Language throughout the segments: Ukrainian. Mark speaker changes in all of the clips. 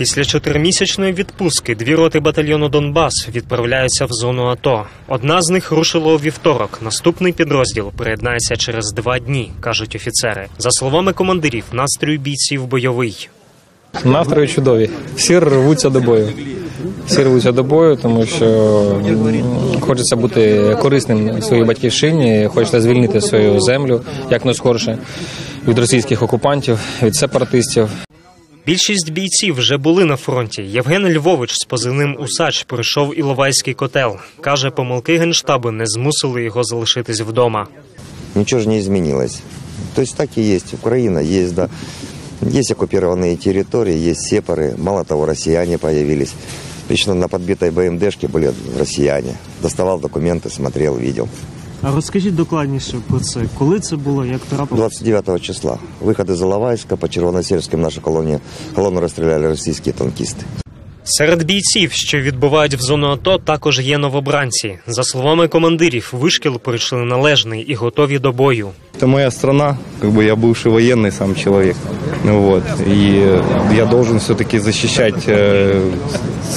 Speaker 1: Після чотиримісячної відпустки дві роти батальйону Донбас відправляються в зону АТО. Одна з них рушила у вівторок. Наступний підрозділ приєднається через два дні, кажуть офіцери. За словами командирів, настрій бійців бойовий.
Speaker 2: Настрої чудові. Всі рвуться до бою. Всі рвуться до бою, тому що хочеться бути корисним своїй батьківщині, хочеться звільнити свою землю як найскорше від російських окупантів, від сепаратистів.
Speaker 1: Більшість бійців вже були на фронті. Євген Львович з позивним Усач пройшов Іловайський котел. Каже, помилки генштабу не змусили його залишитись вдома.
Speaker 3: Ничего же не изменилось. То есть так и есть. Украина есть, да. Есть оккупированные территории, есть сепары. Мало того, россияне появились. Лично на подбитой БМДшке были россияне. Доставал документы, смотрел, видел.
Speaker 1: А розкажіть докладніше про це. Коли це було, як трапилось?
Speaker 3: 29 числа. Виходи з Иловайска по Червоносельським нашу колонія колону розстріляли російські танкисты.
Speaker 1: Серед бійців, що відбувають в зону АТО, також є новобранці. За словами командирів, вишкіл пройшли належний і готові до бою.
Speaker 4: Это моя страна, как бы я бывший военный сам человек, ну вот, и э, я должен все-таки защищать э,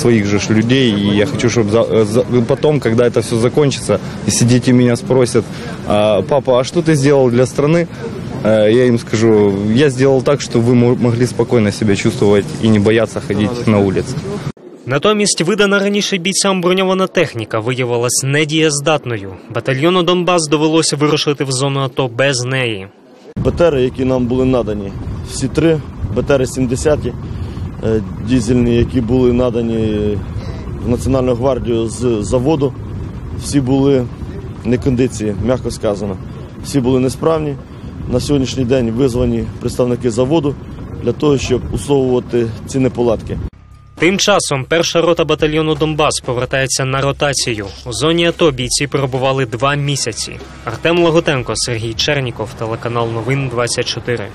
Speaker 4: своих же ж людей, и я хочу, чтобы потом, когда это все закончится, если дети меня спросят, «А, папа, а что ты сделал для страны? Э, Я им скажу, я сделал так, чтобы вы мо- могли спокойно себя чувствовать и не бояться ходить на улице.
Speaker 1: Натомість видана раніше бійцям броньована техніка виявилась недієздатною. Батальйону Донбас довелося вирушити в зону АТО без неї.
Speaker 5: БТРи, які нам були надані, всі три БТРи 70 е, дізельні, які були надані в Національну гвардію з заводу, всі були не кондиції, м'яко сказано. Всі були несправні. На сьогоднішній день визвані представники заводу для того, щоб усовувати ці неполадки.
Speaker 1: Тим часом перша рота батальйону Донбас повертається на ротацію. У зоні АТО бійці перебували два місяці. Артем Лагутенко, Сергій Черніков, телеканал Новин 24.